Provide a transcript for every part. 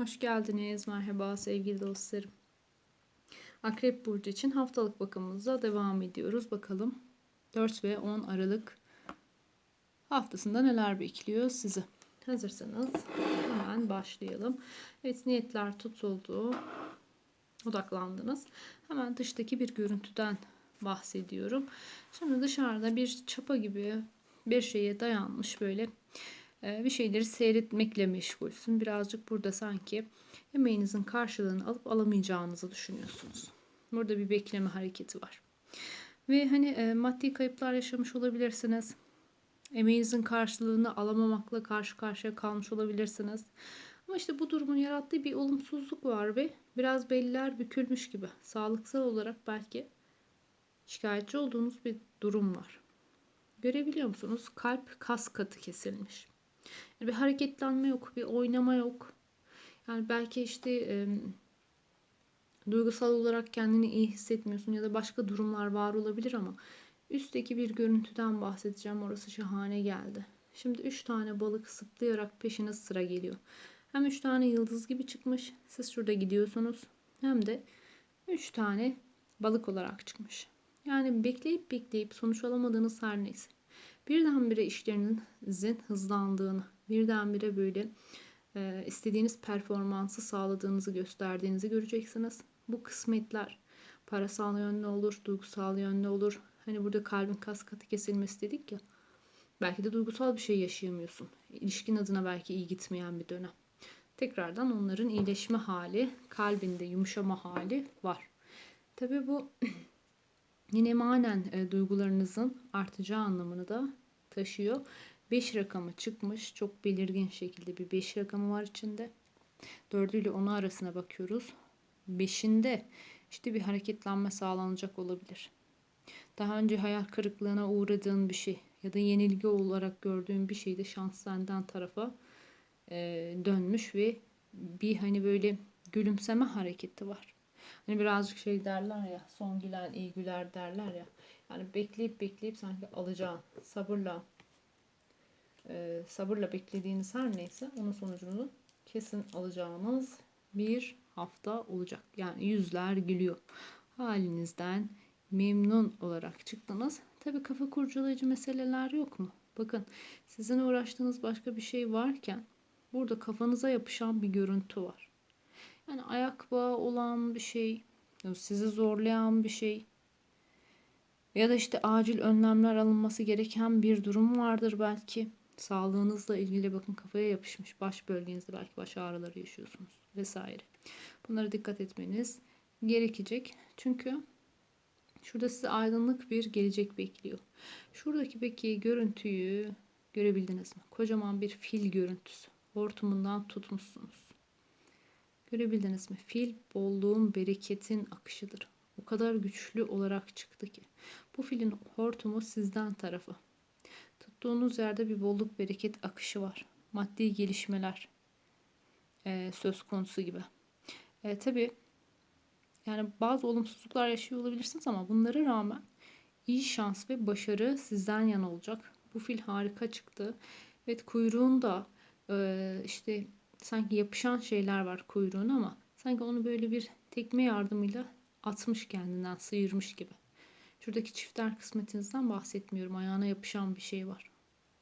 Hoş geldiniz. Merhaba sevgili dostlarım. Akrep Burcu için haftalık bakımımıza devam ediyoruz. Bakalım 4 ve 10 Aralık haftasında neler bekliyor sizi. Hazırsanız hemen başlayalım. Evet niyetler tutuldu. Odaklandınız. Hemen dıştaki bir görüntüden bahsediyorum. Şimdi dışarıda bir çapa gibi bir şeye dayanmış böyle bir şeyleri seyretmekle meşgulsün. Birazcık burada sanki emeğinizin karşılığını alıp alamayacağınızı düşünüyorsunuz. Burada bir bekleme hareketi var. Ve hani e, maddi kayıplar yaşamış olabilirsiniz. Emeğinizin karşılığını alamamakla karşı karşıya kalmış olabilirsiniz. Ama işte bu durumun yarattığı bir olumsuzluk var ve biraz belliler bükülmüş gibi. Sağlıksal olarak belki şikayetçi olduğunuz bir durum var. Görebiliyor musunuz? Kalp kas katı kesilmiş. Bir hareketlenme yok, bir oynama yok. Yani belki işte e, duygusal olarak kendini iyi hissetmiyorsun ya da başka durumlar var olabilir ama üstteki bir görüntüden bahsedeceğim. Orası şahane geldi. Şimdi 3 tane balık sıplayarak peşine sıra geliyor. Hem 3 tane yıldız gibi çıkmış. Siz şurada gidiyorsunuz. Hem de 3 tane balık olarak çıkmış. Yani bekleyip bekleyip sonuç alamadığınız her neyse birdenbire işlerinizin hızlandığını, birdenbire böyle e, istediğiniz performansı sağladığınızı gösterdiğinizi göreceksiniz. Bu kısmetler parasal yönlü olur, duygusal yönlü olur. Hani burada kalbin kas katı kesilmesi dedik ya. Belki de duygusal bir şey yaşayamıyorsun. İlişkin adına belki iyi gitmeyen bir dönem. Tekrardan onların iyileşme hali, kalbinde yumuşama hali var. Tabii bu yine manen e, duygularınızın artacağı anlamını da taşıyor. 5 rakamı çıkmış. Çok belirgin şekilde bir 5 rakamı var içinde. 4 ile 10'u arasına bakıyoruz. 5'inde işte bir hareketlenme sağlanacak olabilir. Daha önce hayal kırıklığına uğradığın bir şey ya da yenilgi olarak gördüğün bir şey de şans senden tarafa e, dönmüş ve bir hani böyle gülümseme hareketi var. Hani birazcık şey derler ya son gülen iyi güler derler ya. Yani bekleyip bekleyip sanki alacağın sabırla e, sabırla beklediğiniz her neyse onun sonucunu kesin alacağınız bir hafta olacak. Yani yüzler gülüyor. Halinizden memnun olarak çıktınız. Tabii kafa kurcalayıcı meseleler yok mu? Bakın sizin uğraştığınız başka bir şey varken burada kafanıza yapışan bir görüntü var. Yani ayak bağı olan bir şey, sizi zorlayan bir şey, ya da işte acil önlemler alınması gereken bir durum vardır belki. Sağlığınızla ilgili bakın kafaya yapışmış baş bölgenizde belki baş ağrıları yaşıyorsunuz vesaire. Bunlara dikkat etmeniz gerekecek. Çünkü şurada size aydınlık bir gelecek bekliyor. Şuradaki peki görüntüyü görebildiniz mi? Kocaman bir fil görüntüsü. Hortumundan tutmuşsunuz. Görebildiniz mi? Fil bolluğun, bereketin akışıdır. O kadar güçlü olarak çıktı ki. Bu filin hortumu sizden tarafı. Tuttuğunuz yerde bir bolluk bereket akışı var. Maddi gelişmeler e, söz konusu gibi. E, Tabi yani bazı olumsuzluklar yaşıyor olabilirsiniz ama bunlara rağmen iyi şans ve başarı sizden yana olacak. Bu fil harika çıktı. Evet kuyruğunda e, işte sanki yapışan şeyler var kuyruğuna ama sanki onu böyle bir tekme yardımıyla atmış kendinden sıyırmış gibi. Şuradaki çifter kısmetinizden bahsetmiyorum. Ayağına yapışan bir şey var.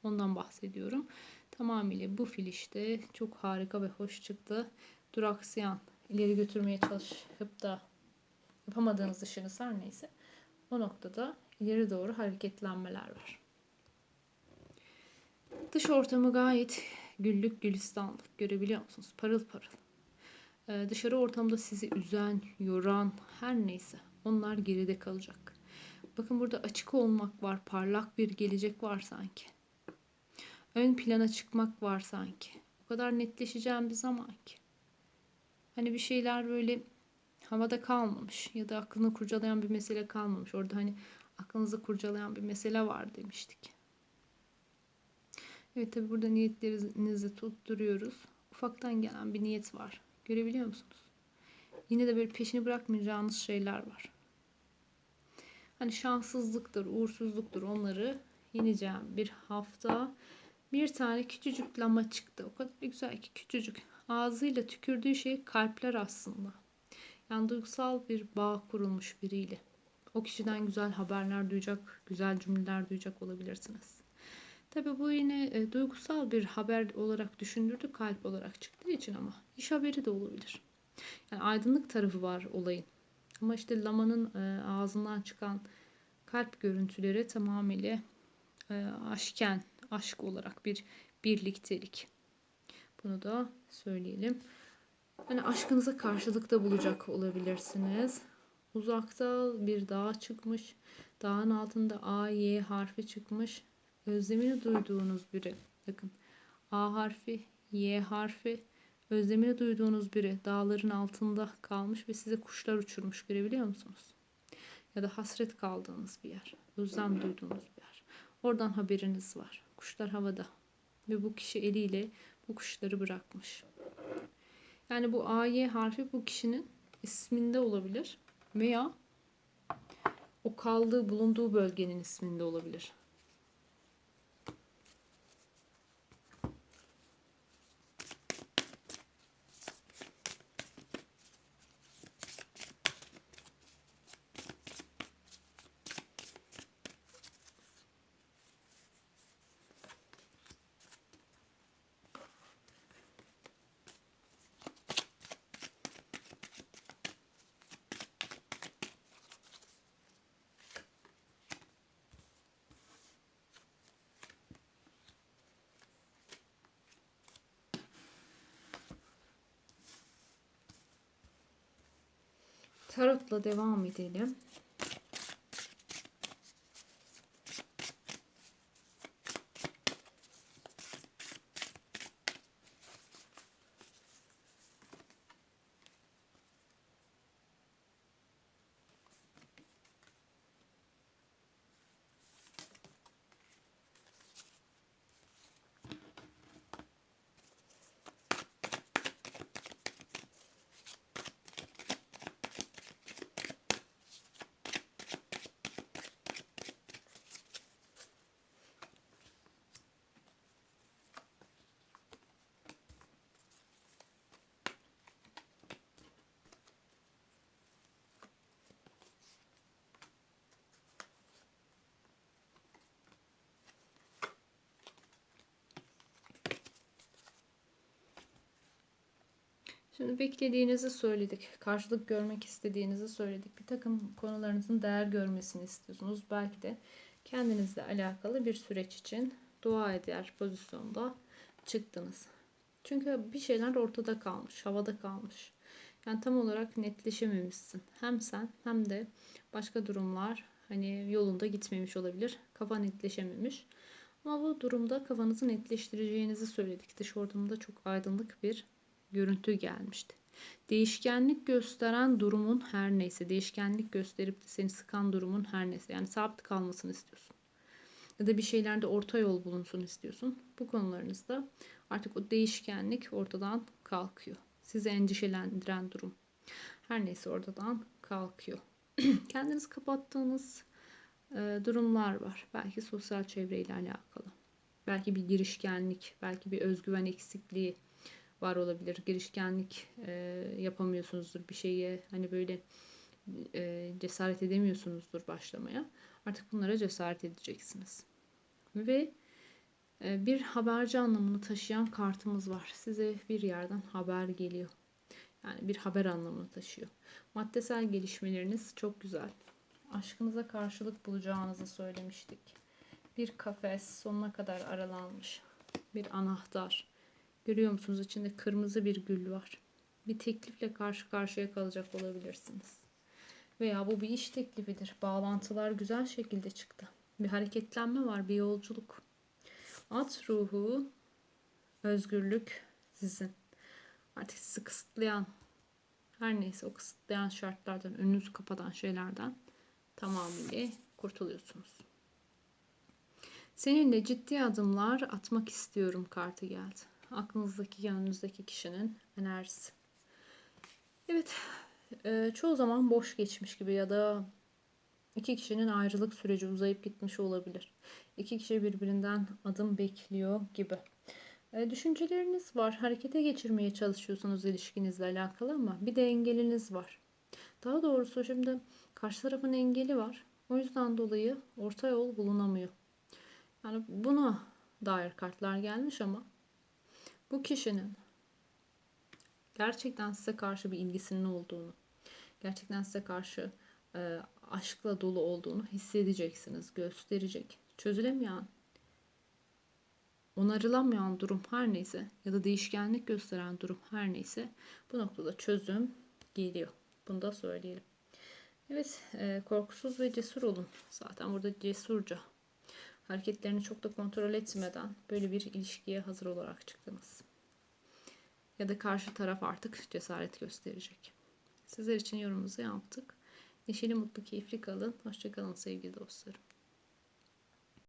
Ondan bahsediyorum. Tamamıyla bu fil işte çok harika ve hoş çıktı. Duraksayan, ileri götürmeye çalışıp da yapamadığınız işiniz her neyse o noktada ileri doğru hareketlenmeler var. Dış ortamı gayet güllük gülistanlık görebiliyor musunuz? Parıl parıl. Ee, dışarı ortamda sizi üzen, yoran her neyse onlar geride kalacak. Bakın burada açık olmak var, parlak bir gelecek var sanki. Ön plana çıkmak var sanki. O kadar netleşeceğim bir zaman ki. Hani bir şeyler böyle havada kalmamış ya da aklını kurcalayan bir mesele kalmamış. Orada hani aklınızı kurcalayan bir mesele var demiştik. Evet tabi burada niyetlerinizi tutturuyoruz. Ufaktan gelen bir niyet var. Görebiliyor musunuz? Yine de böyle peşini bırakmayacağınız şeyler var. Hani şanssızlıktır, uğursuzluktur onları yeneceğim bir hafta. Bir tane küçücük lama çıktı. O kadar güzel ki küçücük. ağzıyla tükürdüğü şey kalpler aslında. Yani duygusal bir bağ kurulmuş biriyle. O kişiden güzel haberler duyacak, güzel cümleler duyacak olabilirsiniz. Tabi bu yine e, duygusal bir haber olarak düşündürdü kalp olarak çıktığı için ama iş haberi de olabilir. Yani aydınlık tarafı var olayın. Ama işte Lama'nın e, ağzından çıkan kalp görüntüleri tamamıyla e, aşken, aşk olarak bir birliktelik. Bunu da söyleyelim. Yani aşkınıza karşılıkta bulacak olabilirsiniz. Uzakta bir dağ çıkmış. Dağın altında A, Y harfi çıkmış. Özlemini duyduğunuz biri. Bakın A harfi, Y harfi. Özlemini duyduğunuz biri dağların altında kalmış ve size kuşlar uçurmuş görebiliyor musunuz? Ya da hasret kaldığınız bir yer. Özlem duyduğunuz bir yer. Oradan haberiniz var. Kuşlar havada. Ve bu kişi eliyle bu kuşları bırakmış. Yani bu AY harfi bu kişinin isminde olabilir veya o kaldığı bulunduğu bölgenin isminde olabilir. Tarotla devam edelim. Şimdi beklediğinizi söyledik. Karşılık görmek istediğinizi söyledik. Bir takım konularınızın değer görmesini istiyorsunuz. Belki de kendinizle alakalı bir süreç için dua eder pozisyonda çıktınız. Çünkü bir şeyler ortada kalmış, havada kalmış. Yani tam olarak netleşememişsin. Hem sen hem de başka durumlar hani yolunda gitmemiş olabilir. Kafa netleşememiş. Ama bu durumda kafanızı netleştireceğinizi söyledik. Dış ortamda çok aydınlık bir görüntü gelmişti. Değişkenlik gösteren durumun her neyse, değişkenlik gösterip de seni sıkan durumun her neyse, yani sabit kalmasını istiyorsun. Ya da bir şeylerde orta yol bulunsun istiyorsun. Bu konularınızda artık o değişkenlik ortadan kalkıyor. Sizi endişelendiren durum. Her neyse ortadan kalkıyor. Kendiniz kapattığınız e, durumlar var. Belki sosyal çevreyle alakalı. Belki bir girişkenlik, belki bir özgüven eksikliği, var olabilir. Girişkenlik e, yapamıyorsunuzdur bir şeye hani böyle e, cesaret edemiyorsunuzdur başlamaya. Artık bunlara cesaret edeceksiniz. Ve e, bir haberci anlamını taşıyan kartımız var. Size bir yerden haber geliyor. Yani bir haber anlamını taşıyor. Maddesel gelişmeleriniz çok güzel. Aşkınıza karşılık bulacağınızı söylemiştik. Bir kafes sonuna kadar aralanmış. Bir anahtar Görüyor musunuz? İçinde kırmızı bir gül var. Bir teklifle karşı karşıya kalacak olabilirsiniz. Veya bu bir iş teklifidir. Bağlantılar güzel şekilde çıktı. Bir hareketlenme var, bir yolculuk. At ruhu, özgürlük sizin. Artık sizi kısıtlayan, her neyse o kısıtlayan şartlardan, önünüzü kapatan şeylerden tamamıyla kurtuluyorsunuz. Seninle ciddi adımlar atmak istiyorum kartı geldi aklınızdaki yanınızdaki kişinin enerjisi. Evet, e, çoğu zaman boş geçmiş gibi ya da iki kişinin ayrılık süreci uzayıp gitmiş olabilir. İki kişi birbirinden adım bekliyor gibi. E, düşünceleriniz var. Harekete geçirmeye çalışıyorsunuz ilişkinizle alakalı ama bir de engeliniz var. Daha doğrusu şimdi karşı tarafın engeli var. O yüzden dolayı orta yol bulunamıyor. Yani buna dair kartlar gelmiş ama bu kişinin gerçekten size karşı bir ilgisinin olduğunu, gerçekten size karşı e, aşkla dolu olduğunu hissedeceksiniz, gösterecek. Çözülemeyen, onarılamayan durum her neyse ya da değişkenlik gösteren durum her neyse bu noktada çözüm geliyor. Bunu da söyleyelim. Evet, e, korkusuz ve cesur olun. Zaten burada cesurca hareketlerini çok da kontrol etmeden böyle bir ilişkiye hazır olarak çıktınız. Ya da karşı taraf artık cesaret gösterecek. Sizler için yorumumuzu yaptık. Neşeli, mutlu, keyifli kalın. Hoşçakalın sevgili dostlarım.